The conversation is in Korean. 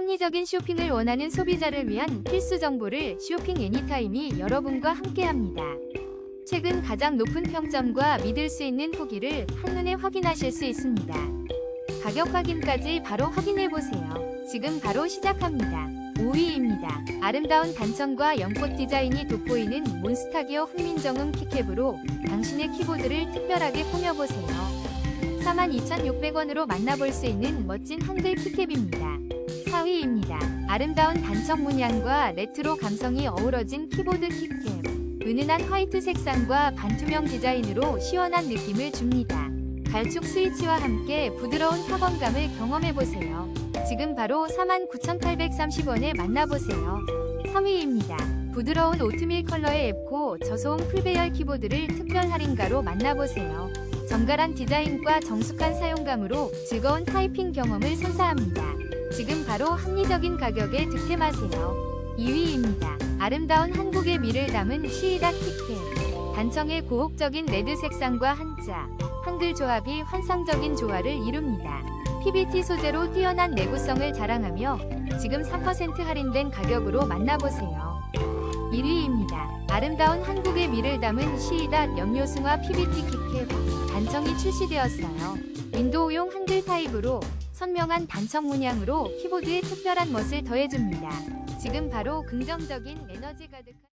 합리적인 쇼핑을 원하는 소비자를 위한 필수 정보를 쇼핑 애니타임이 여러분과 함께합니다. 최근 가장 높은 평점과 믿을 수 있는 후기를 한눈에 확인하실 수 있습니다. 가격 확인까지 바로 확인해 보세요. 지금 바로 시작합니다. 5위입니다. 아름다운 단청과 연꽃 디자인이 돋보이는 몬스타기어 훈민정음 키캡으로 당신의 키보드를 특별하게 꾸며보세요. 42,600원으로 만나볼 수 있는 멋진 한글 키캡입니다. 4위입니다. 아름다운 단청 문양과 레트로 감성이 어우러진 키보드 키캡. 은은한 화이트 색상과 반투명 디자인으로 시원한 느낌을 줍니다. 발축 스위치와 함께 부드러운 타건감을 경험해보세요. 지금 바로 49,830원에 만나보세요. 3위입니다. 부드러운 오트밀 컬러의 앱코 저소음 풀배열 키보드를 특별 할인가로 만나보세요. 정갈한 디자인과 정숙한 사용감으로 즐거운 타이핑 경험을 선사합니다. 지금 바로 합리적인 가격에 득템하세요. 2위입니다. 아름다운 한국의 미를 담은 시이다 키캡. 단청의 고혹적인 레드 색상과 한자, 한글 조합이 환상적인 조화를 이룹니다. PBT 소재로 뛰어난 내구성을 자랑하며 지금 3% 할인된 가격으로 만나보세요. 1위입니다. 아름다운 한국의 미를 담은 시이다 염료승화 PBT 키캡 단청이 출시되었어요. 윈도우용 한글 타입으로 선명한 단청 문양으로 키보드에 특별한 멋을 더해줍니다. 지금 바로 긍정적인 에너지 가득한